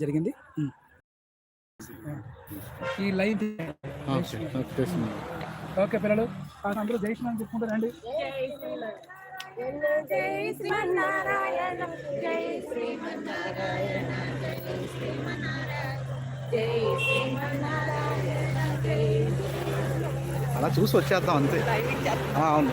జరిగింది. ఉమ్. ఈ line okay పిల్లలు ఆ, అందరూ జై శ్రీరామ్ చెప్పుకుంటూ రండి. జై శ్రీమన్నారాయణ జై శ్రీమన్నారాయణ జై శ్రీమన్నారాయణ జై అలా చూసి వచ్చేద్దాం అంతే ఆ, అవును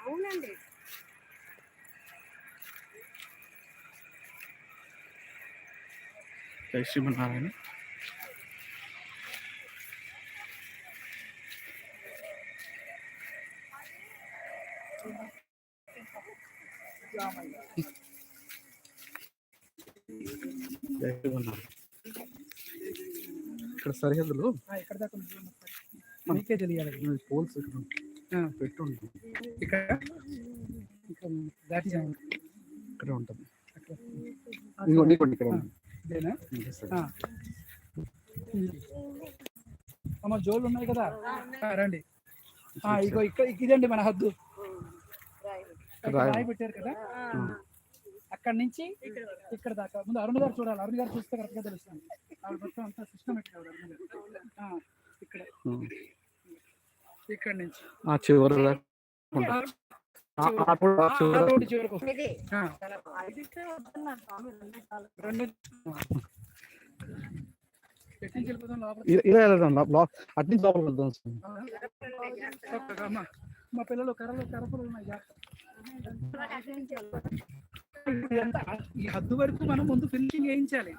అవునండి జై శ్రీమన్నారాయణ ఇక్కడ సరిహద్దులు ఆ, ఇక్కడ దాకా. మీకే తెలియాలి. పోల్స్ ఇక్కడ ఆ, పెట్టుండి. ఇక్కడ దాటి ఉంటుంది ఇక్కడ. అమ్మ జోళ్ళు ఉన్నాయి కదా? రండి. ఆ, ఇగో ఇక్కడ ఇదండి మన హద్దు. రాయి. పెట్టారు కదా? అక్కడ నుంచి ఇక్కడ దాకా. ముందు అరుణ్ గారు చూడాలి. అరుణ్ గారు చూస్తే కరెక్ట్గా తెలుస్తుంది. ఆవిడ మొత్తం అంతా సిస్టమేటిక్ ఆవిడ అరుణ్ గారు? ఆ, ఇక్కడ. ఇక్కడ నుంచి. ఆ చివరి ఇలా- వెళ్దాం బ్లాక్ అటు నుంచి లోపలికి వెళ్దాం ఒక్క అమ్మ మా పిల్లలు కర్రలు కర్రపులు ఉన్నాయి ఈ హద్దు వరకు మనం ముందు ఫినిషింగ్ వేయించాలి.